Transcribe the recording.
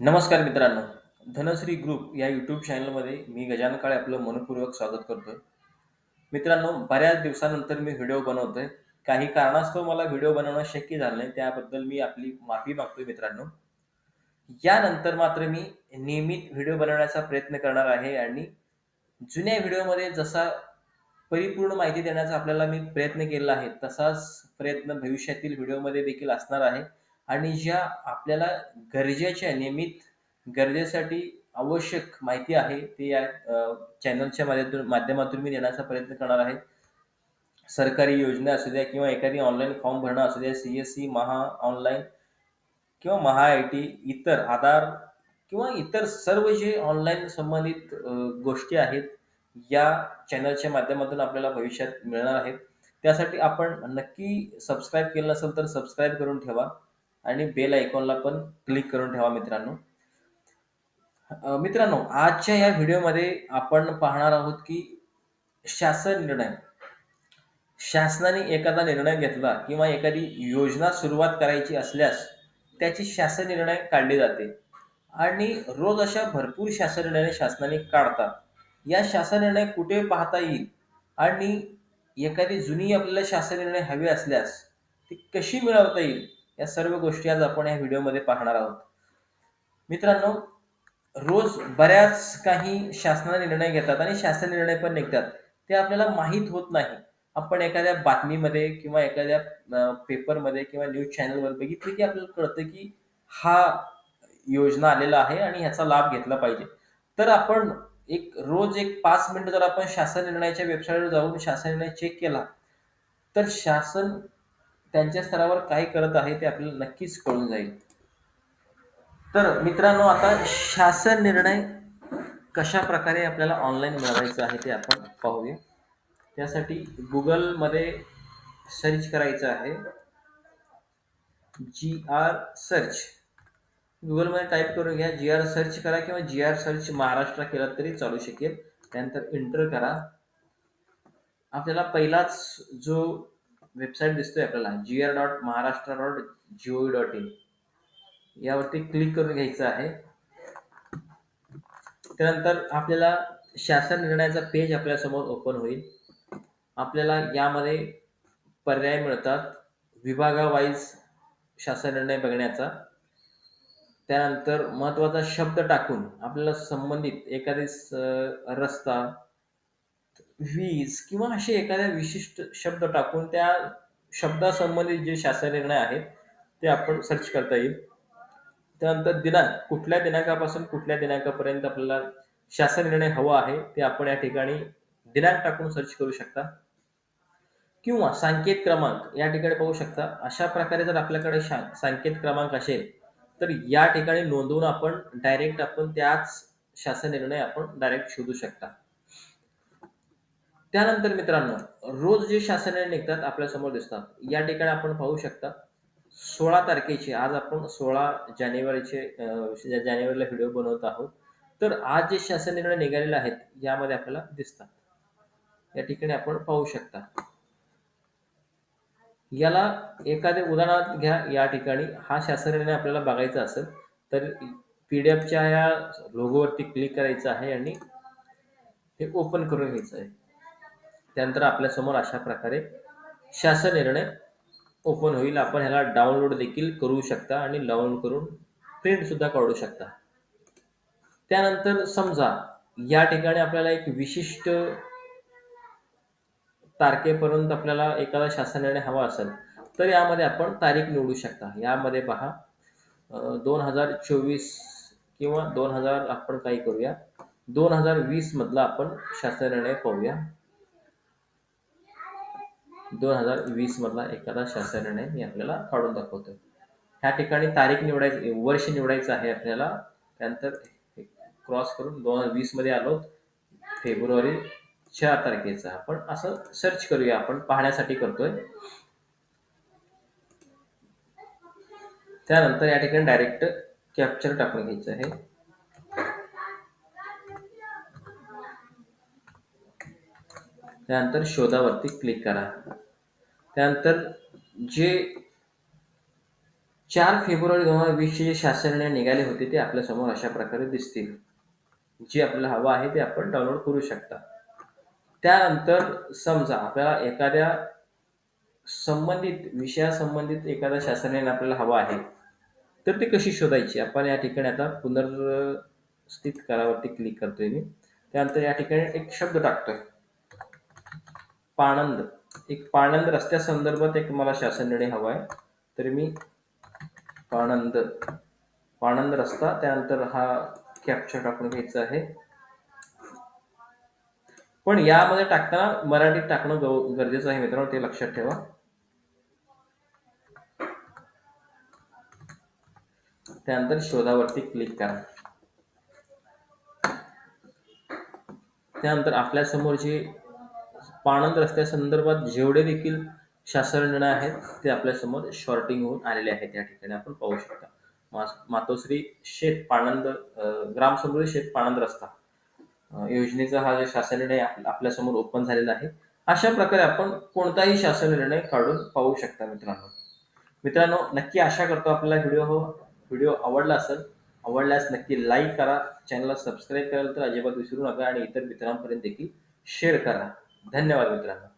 नमस्कार मित्रांनो. धनश्री ग्रुप या यूट्यूब चॅनलमध्ये मी गजानन काळे आपलं मनपूर्वक स्वागत करतोय. मित्रांनो, बऱ्याच दिवसानंतर मी व्हिडिओ बनवतोय. काही कारणास्तव मला व्हिडिओ बनवणं शक्य झालं नाही. त्याबद्दल मी आपली माफी मागतोय मित्रांनो. यानंतर मात्र मी नियमित व्हिडिओ बनवण्याचा प्रयत्न करणार आहे आणि जुन्या व्हिडिओमध्ये जसा परिपूर्ण माहिती देण्याचा आपल्याला मी प्रयत्न केलेला आहे, तसाच प्रयत्न भविष्यातील व्हिडिओमध्ये देखील असणार आहे. आणि ज्या आपल्याला गरजेच्या नियमित गरजेसाठी आवश्यक माहिती आहे, ते या चॅनलच्या माध्यमातून माध्यमातून मी देण्याचा प्रयत्न करणार आहे. सरकारी योजना असू द्या किंवा एखादी ऑनलाईन फॉर्म भरणं असू द्या, सी महा ऑनलाईन किंवा महा-आय-टी, इतर आधार किंवा इतर सर्व जे ऑनलाईन संबंधित गोष्टी आहेत, या चॅनलच्या माध्यमातून आपल्याला भविष्यात मिळणार आहेत. त्यासाठी आपण नक्की सबस्क्राईब केलं नसेल तर सबस्क्राईब करून ठेवा आणि बेल आयकॉनला पण क्लिक करून ठेवा मित्रांनो. मित्रांनो, आजच्या या व्हिडिओमध्ये आपण पाहणार आहोत की शासन निर्णय. शासनाने एखादा निर्णय घेतला किंवा एखादी योजना सुरुवात करायची असल्यास त्याची शासन निर्णय काढले जाते आणि रोज अशा भरपूर शासन निर्णय शासनाने काढतात. या शासन निर्णय कुठे पाहता येईल आणि एखादी जुनी आपल्याला शासन निर्णय हवे असल्यास ती कशी मिळवता येईल, या सर्व गोष्टी आज आपण या व्हिडिओमध्ये पाहणार आहोत. मित्रांनो, रोज बऱ्याच काही शासनाने निर्णय घेतात आणि शासन निर्णय पण निघतात. ते आपल्याला माहीत होत नाही. आपण एखाद्या बातमीमध्ये किंवा एखाद्या पेपरमध्ये किंवा न्यूज चॅनलवर बघितले की आपल्याला कळतं की हा योजना आलेला आहे आणि ह्याचा लाभ घेतला पाहिजे. तर आपण एक रोज एक पाच मिनिटं जर आपण शासन निर्णयाच्या वेबसाईटवर जाऊन शासन निर्णय चेक केला, तर शासन त्यांच्या स्तरावर काय करत आहे ते आपल्याला नक्कीच कळून जाईल. तर मित्रांनो, आता शासन निर्णय कशा प्रकारे आपल्याला ऑनलाईन मिळवायचं आहे ते आपण पाहूया. त्यासाठी गुगलमध्ये सर्च करायचं आहे. जी-आर सर्च. गुगलमध्ये टाईप करून घ्या. जी-आर सर्च करा किंवा जी-आर सर्च महाराष्ट्र केला तरी चालू शकेल. त्यानंतर एंटर करा. आपल्याला पहिलाच जो वेबसाईट दिसतोय आपल्याला G R dot Maharashtra dot gov dot in यावरती क्लिक करून घ्यायचं आहे. त्यानंतर आपल्याला शासन निर्णयाचा पेज आपल्यासमोर ओपन होईल. आपल्याला यामध्ये पर्याय मिळतात विभागावाईज शासन निर्णय बघण्याचा. त्यानंतर महत्त्वाचा शब्द टाकून आपल्याला संबंधित एखादी रस्ता, वीज किंवा असे एखाद्या विशिष्ट शब्द टाकून त्या शब्दासंबंधित जे शासन निर्णय आहेत, ते आपण सर्च करता येईल. त्यानंतर दिनांक, कुठल्या दिनांकापासून कुठल्या दिनांकापर्यंत आपल्याला शासन निर्णय हवा आहे, ते आपण या ठिकाणी दिनांक टाकून सर्च करू शकता. किंवा सांकेत क्रमांक या ठिकाणी पाहू शकता. अशा प्रकारे जर आपल्याकडे सांकेत क्रमांक असेल, तर या ठिकाणी नोंदवून आपण डायरेक्ट आपण त्याच शासन निर्णय आपण डायरेक्ट शोधू शकता. त्यानंतर मित्रांनो, रोज जे शासने निघतात आपल्यासमोर दिसतात. या ठिकाणी आपण पाहू शकता सोळा तारखेचे आज आपण सोळा जानेवारीचे जानेवारीला व्हिडिओ बनवत आहोत. तर आज जे शासन निर्णय निघालेले आहेत, यामध्ये आपल्याला दिसतात. या ठिकाणी आपण पाहू शकता. याला एखादे उदाहरणार्थ घ्या. या ठिकाणी हा शासन निर्णय आपल्याला बघायचा असेल, तर पीडीएफच्या या लोगोवरती क्लिक करायचं आहे आणि हे ओपन करून घ्यायचं आहे. त्यानंतर आपल्यासमोर अशा प्रकारे शासन निर्णय ओपन होईल. आपण ह्याला डाउनलोड देखील करू शकता आणि डाउनलोड करून प्रिंट सुद्धा काढू शकता. त्यानंतर समजा या ठिकाणी आपल्याला एक विशिष्ट तारखेपर्यंत आपल्याला एखादा शासन निर्णय हवा असेल, तर यामध्ये आपण तारीख निवडू शकता. यामध्ये पहा दोन हजार चोवीस किंवा दोन हजार आपण काही करूया. दोन हजार वीस मधला आपण शासन निर्णय पाहूया. दोन हजार वीस मधला एखादा शासन निर्णय मी आपल्याला काढून दाखवतोय. ह्या ठिकाणी तारीख निवडायची, वर्ष निवडायचं आहे आपल्याला. त्यानंतर क्रॉस करून दोन हजार वीसमध्ये आलो. फेब्रुवारी चार तारखेचा आपण असं सर्च करूया. आपण पाहण्यासाठी करतोय. त्यानंतर या ठिकाणी डायरेक्ट कॅप्चर टाकून घ्यायचं आहे. त्यानंतर शोधावरती क्लिक करा. त्यानंतर जे चार फेब्रुवारी दोन हजार वीसचे जे शासन निर्णय निघाले होते ते आपल्यासमोर अशा प्रकारे दिसतील. जे आपल्याला हवं आहे ते आपण डाउनलोड करू शकता. त्यानंतर समजा आपल्याला एखाद्या संबंधित विषयासंबंधित एखादा शासन आपल्याला हवा आहे तर ते कशी शोधायची? आपण या ठिकाणी आता पुनर्स्थित करावरती क्लिक करतोय मी. त्यानंतर या ठिकाणी एक शब्द टाकतोय. पाणंद. एक पाणंद रस्त्या संदर्भात एक मला शासन निर्णय हवा आहे तर मी पाणंद. पाणंद रस्ता त्यानंतर हा कॅप्चर टाकून घ्यायचा आहे. पण यामध्ये टाकताना मराठीत टाकणं गरजेचं आहे मित्रांनो ते लक्षात ठेवा. त्यानंतर शोधावरती क्लिक करा. त्यानंतर आपल्यासमोर पाणंद रस्त्या संदर्भात जेवढे देखील शासन निर्णय आहेत ते आपल्यासमोर शॉर्टिंग होऊन आलेले आहेत. या ठिकाणी आपण पाहू शकता. मा- मातोश्री शेत पाणंद ग्राम समृद्धी शेत पाणंद रस्ता. योजनेचा हा जे शासन निर्णय आपल्यासमोर आपल्यासमोर ओपन झालेला आहे. अशा प्रकारे आपण कोणताही शासन निर्णय काढून पाहू शकता मित्रांनो. मित्रांनो नक्की आशा करतो आपल्याला व्हिडिओ हो व्हिडिओ आवडला असेल. आवडल्यास नक्की लाईक करा. चॅनलला सबस्क्राईब कराल तर अजिबात विसरू नका आणि इतर मित्रांपर्यंत देखील शेअर करा. धन्यवाद मित्रांनो.